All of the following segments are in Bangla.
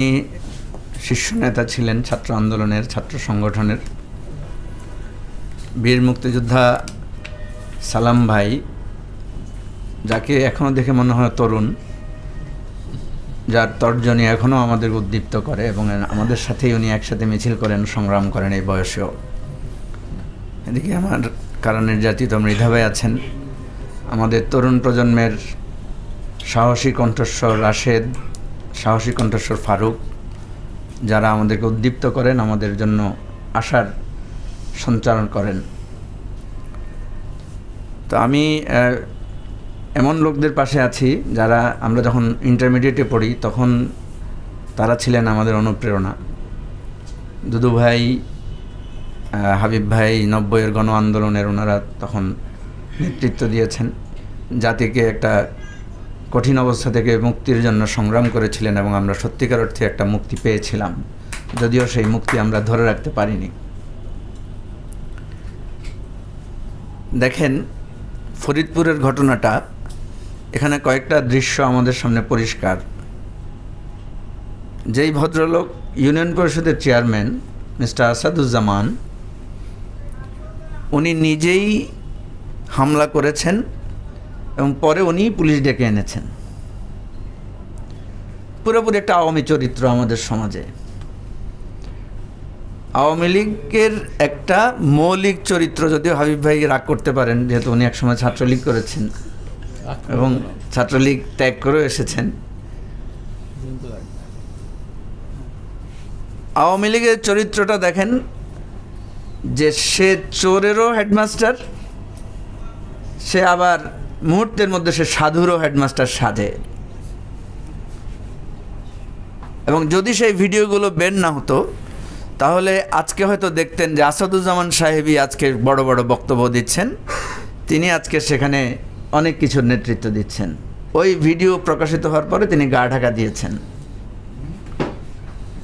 তিনি শীর্ষ নেতা ছিলেন ছাত্র আন্দোলনের, ছাত্র সংগঠনের। বীর মুক্তিযোদ্ধা সালাম ভাই, যাকে এখনও দেখে মনে হয় তরুণ, যার তর্জনী এখনও আমাদের উদ্দীপ্ত করে এবং আমাদের সাথেই উনি একসাথে মিছিল করেন, সংগ্রাম করেন এই বয়সেও। এদিকে আমার কারণ নির্যাতিত মৃধা ভাই আছেন। আমাদের তরুণ প্রজন্মের সাহসী কণ্ঠস্বর রাশেদ সাহসী কণ্ঠস্বর ফারুক, যারা আমাদেরকে উদ্দীপ্ত করেন, আমাদের জন্য আশার সঞ্চারণ করেন। তো আমি এমন লোকদের পাশে আছি যারা আমরা যখন ইন্টারমিডিয়েটে পড়ি, তখন তারা ছিলেন আমাদের অনুপ্রেরণা। দুদু ভাই হাবিব ভাই, নব্বইয়ের গণ আন্দোলনের ওনারা তখন নেতৃত্ব দিয়েছেন। জাতিকে একটা কঠিন অবস্থা থেকে মুক্তির জন্য সংগ্রাম করেছিলেন এবং আমরা সত্যিকার অর্থে একটা মুক্তি পেয়েছিলাম। যদিও সেই মুক্তি আমরা ধরে রাখতে পারিনি। দেখেন, ফরিদপুরের ঘটনাটা, এখানে কয়েকটা দৃশ্য আমাদের সামনে পরিষ্কার। যেই ভদ্রলোক ইউনিয়ন পরিষদের চেয়ারম্যান, মিস্টার আসাদুজ্জামান, উনি নিজেই হামলা করেছেন এবং পরে উনি পুলিশ ডেকে এনেছেন। পুরোপুরি একটা আওয়ামী চরিত্র আমাদের সমাজে। আওয়ামী লীগের একটা মৌলিক চরিত্র যদিও হাবিব ভাই রাগ করতে পারেন, যেহেতু উনি একসময় ছাত্রলীগ করেছেন এবং ছাত্রলীগ ত্যাগ করেও এসেছেন। আওয়ামী লীগের চরিত্রটা দেখেন যে সে চোরেরও হেডমাস্টার, সে আবার মুহূর্তের মধ্যে সে সাধুরও হেডমাস্টার সাধে। এবং যদি সেই ভিডিওগুলো বের না হতো, তাহলে আজকে হয়তো দেখতেন যে আসাদুজ্জামান সাহেবই আজকে বড় বড় বক্তব্য দিচ্ছেন। তিনি আজকে সেখানে অনেক কিছুর নেতৃত্ব দিচ্ছেন। ওই ভিডিও প্রকাশিত হওয়ার পরে তিনি গা ঢাকা দিয়েছেন।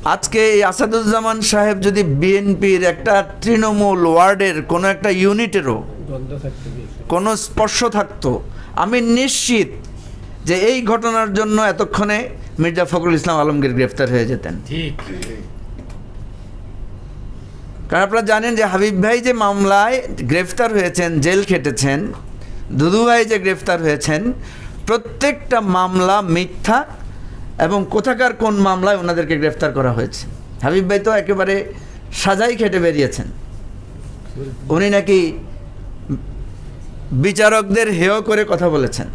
আজকে এই আসাদুজ্জামান সাহেব যদি বিএনপির একটা তৃণমূল ওয়ার্ডের কোনো একটা ইউনিটেরও কোনো স্পর্শ থাকতো। আমি নিশ্চিত যে এই ঘটনার জন্য এতক্ষণে মির্জা ফখরুল ইসলাম আলমগীর গ্রেফতার হয়ে যেতেন। ঠিক। কারণ আপনারা জানেন যে হাবিব ভাই যে মামলায় গ্রেফতার হয়েছেন জেল খেটেছেন দুদু ভাই যে গ্রেফতার হয়েছেন প্রত্যেকটা মামলা মিথ্যা এবং কোথাকার কোন মামলায় ওনাদেরকে গ্রেফতার করা হয়েছে। হাবিব ভাই তো একেবারে সাজাই খেটে বেরিয়েছেন। উনি নাকি বিচারকদের হেয় করে কথা বলেছেন।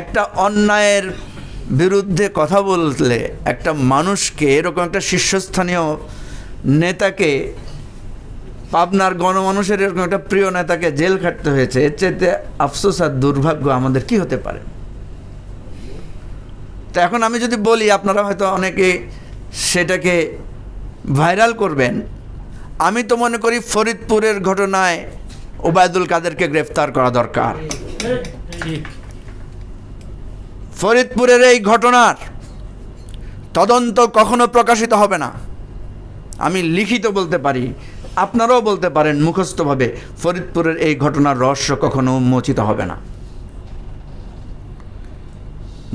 একটা অন্যায়ের বিরুদ্ধে কথা বললে একটা মানুষকে এরকম একটা শীর্ষস্থানীয় নেতাকে, পাবনার গণমানুষের এরকম একটা প্রিয় নেতাকে জেল খাটতে হয়েছে, এর চাইতে আফসোস আর দুর্ভাগ্য আমাদের কি হতে পারে? তো এখন আমি যদি বলি, আপনারা হয়তো অনেকে সেটাকে ভাইরাল করবেন। আমি তো মনে করি ফরিদপুরের ঘটনায় ওবায়দুল কাদেরকে গ্রেফতার করা দরকার। ফরিদপুরের এই ঘটনার তদন্ত কখনো প্রকাশিত হবে না। আমি লিখিত বলতে পারি, আপনারাও বলতে পারেন মুখস্থভাবে ফরিদপুরের এই ঘটনার রহস্য কখনো উন্মোচিত হবে না।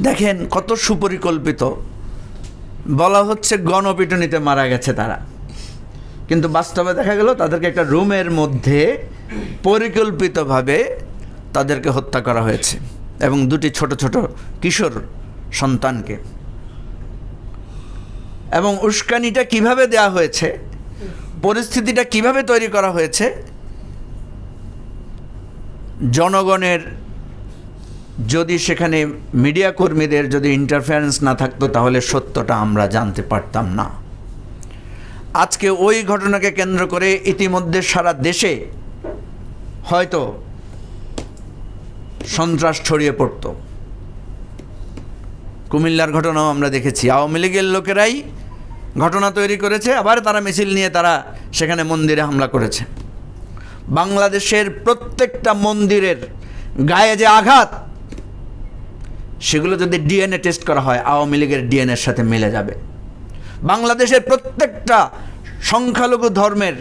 দেখেন কত সুপরিকল্পিত। বলা হচ্ছে গণপিটুনিতে মারা গেছে তারা। কিন্তু বাস্তবে দেখা গেল তাদেরকে একটা রুমের মধ্যে পরিকল্পিতভাবে তাদেরকে হত্যা করা হয়েছে এবং দুটি ছোট ছোট কিশোর সন্তানকে। এবং উস্কানিটা কীভাবে দেয়া হয়েছে, পরিস্থিতিটা কীভাবে তৈরি করা হয়েছে, জনগণের যদি সেখানে মিডিয়া কর্মীদের যদি ইন্টারফারেন্স না থাকতো তাহলে সত্যটা আমরা জানতে পারতাম না। আজকে ওই ঘটনাকে কেন্দ্র করে ইতিমধ্যে সারা দেশে হয়তো সন্ত্রাস ছড়িয়ে পড়ত। কুমিল্লার ঘটনাও আমরা দেখেছি। আওয়ামী লীগের লোকেরাই ঘটনা তৈরি করেছে, আবার তারা মিছিল নিয়ে তারা সেখানে মন্দিরে হামলা করেছে। বাংলাদেশের প্রত্যেকটা মন্দিরের গায়ে যে আঘাত, সেগুলো যদি ডিএনএ টেস্ট করা হয়, আওয়ামী লীগের ডিএনএর সাথে মিলে যাবে। বাংলাদেশের প্রত্যেকটা সংখ্যালঘু ধর্মের,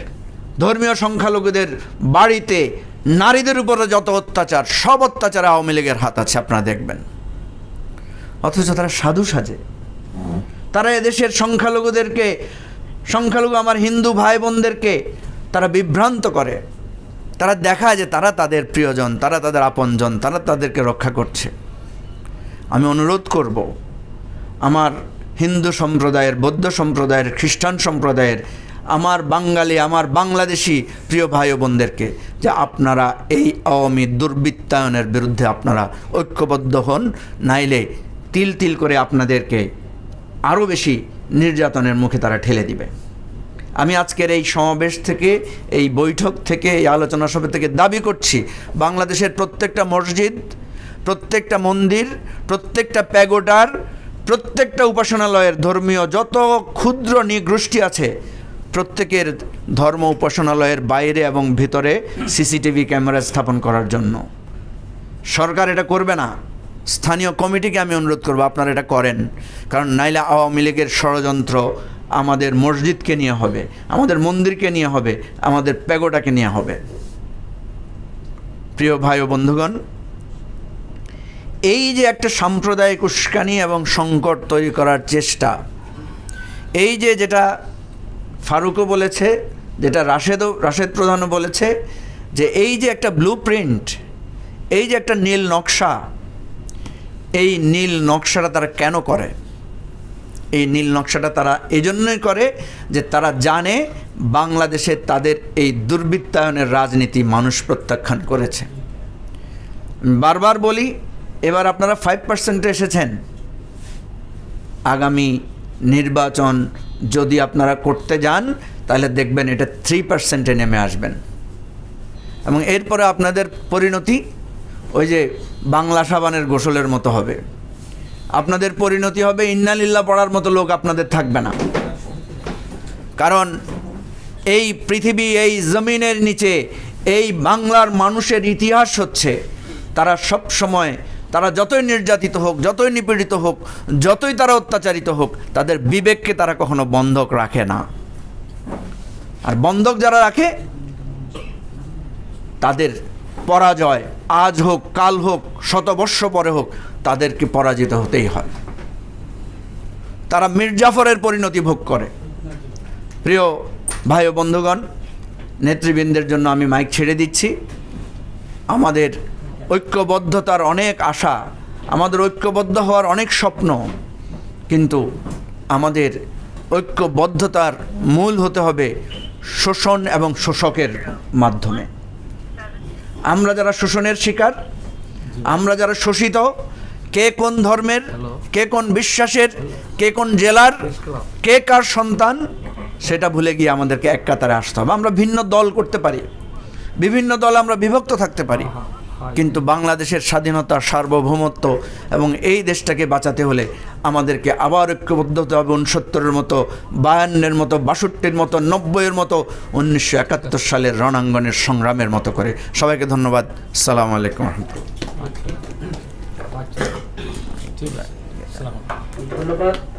ধর্মীয় সংখ্যালঘুদের বাড়িতে নারীদের উপরে যত অত্যাচার, সব অত্যাচারে আওয়ামী লীগের হাত আছে, আপনারা দেখবেন। অথচ তারা সাধু সাজে। তারা এদেশের সংখ্যালঘুদেরকে, সংখ্যালঘু আমার হিন্দু ভাই বোনদেরকে তারা বিভ্রান্ত করে। তারা দেখায় যে তারা তাদের প্রিয়জন, তারা তাদের আপনজন, তারা তাদেরকে রক্ষা করছে। আমি অনুরোধ করব, আমার হিন্দু সম্প্রদায়ের, বৌদ্ধ সম্প্রদায়ের, খ্রিস্টান সম্প্রদায়ের, আমার বাঙালি, আমার বাংলাদেশি প্রিয় ভাই বোনদেরকে যে আপনারা এই আওয়ামী দুর্বৃত্তায়নের বিরুদ্ধে আপনারা ঐক্যবদ্ধ হন, নাইলে তিল তিল করে আপনাদেরকে আরও বেশি নির্যাতনের মুখে তারা ঠেলে দিবে। আমি আজকের এই সমাবেশ থেকে, এই বৈঠক থেকে, এই আলোচনা সভা থেকে দাবি করছি, বাংলাদেশের প্রত্যেকটা মসজিদ, প্রত্যেকটা মন্দির, প্রত্যেকটা প্যাগোডার প্রত্যেকটা উপাসনালয়ের ধর্মীয় যত ক্ষুদ্র নিগোষ্ঠী আছে, প্রত্যেকের ধর্ম উপাসনালয়ের বাইরে এবং ভিতরে সিসিটিভি ক্যামেরা স্থাপন করার জন্য। সরকার এটা করবে না। স্থানীয় কমিটিকে আমি অনুরোধ করব, আপনারা এটা করেন। কারণ নাইলে আওয়ামী লীগের ষড়যন্ত্র আমাদের মসজিদকে নিয়ে হবে, আমাদের মন্দিরকে নিয়ে হবে, আমাদের প্যাগোটাকে নিয়ে হবে। প্রিয় ভাই ও বন্ধুগণ এই যে একটা সাম্প্রদায়িক উস্কানি এবং সংকট তৈরি করার চেষ্টা, এই যে যেটা ফারুকও বলেছে, যেটা রাশেদও, রাশেদ প্রধানও বলেছে, যে এই যে একটা ব্লু প্রিন্ট এই যে একটা নীল নকশা, এই নীল নকশাটা তারা কেন করে? এই নীল নকশাটা তারা এজন্যই করে যে তারা জানে বাংলাদেশে তাদের এই দুর্বৃত্তায়নের রাজনীতি মানুষ প্রত্যাখ্যান করেছে। বারবার বলি এবার আপনারা ফাইভ পার্সেন্টে এসেছেন। আগামী নির্বাচন যদি আপনারা করতে যান, তাহলে দেখবেন এটা থ্রি পার্সেন্টে নেমে আসবেন। এবং এরপরে আপনাদের পরিণতি, ওই যে বাংলা সাবানের গোসলের মতো হবে। আপনাদের পরিণতি হবে ইন্নালিল্লা পড়ার মতো লোক আপনাদের থাকবে না। কারণ এই পৃথিবী, এই জমিনের নিচে, এই বাংলার মানুষের ইতিহাস হচ্ছে, তারা সব সময় তারা যতই নির্যাতিত হোক, যতই নিপীড়িত হোক, যতই তারা অত্যাচারিত হোক, তাদের বিবেককে তারা কখনো বন্ধক রাখে না। আর বন্ধক যারা রাখে, তাদের পরাজয় আজ হোক, কাল হোক, শতবর্ষ পরে হোক, তাদেরকে পরাজিত হতেই হয়। তারা মির্জাফরের পরিণতি ভোগ করে। প্রিয় ভাই ও বন্ধুগণ, নেতৃবৃন্দের জন্য আমি মাইক ছেড়ে দিচ্ছি। আমাদের ঐক্যবদ্ধতার অনেক আশা আমাদের ঐক্যবদ্ধ হওয়ার অনেক স্বপ্ন কিন্তু আমাদের ঐক্যবদ্ধতার মূল হতে হবে শোষণ এবং শোষকের মাধ্যমে। আমরা যারা শোষণের শিকার আমরা যারা শোষিত কে কোন ধর্মের কে কোন বিশ্বাসের কে কোন জেলার কে কার সন্তান সেটা ভুলে গিয়ে আমাদেরকে এক কাতারে আসতে হবে। আমরা ভিন্ন দল করতে পারি। বিভিন্ন দল আমরা বিভক্ত থাকতে পারি। কিন্তু বাংলাদেশের স্বাধীনতা সার্বভৌমত্ব এবং এই দেশটাকে বাঁচাতে হলে আমাদেরকে আবার ঐক্যবদ্ধ হতে হবে উনসত্তরের মতো বায়ান্নের মতো বাষট্টির মতো নব্বইয়ের মতো উনিশশো একাত্তর সালের রণাঙ্গনের সংগ্রামের মতো করে। সবাইকে ধন্যবাদ। সালাম আলাইকুম রহমতুল্লাহ। আছে। সালাম ধন্যবাদ।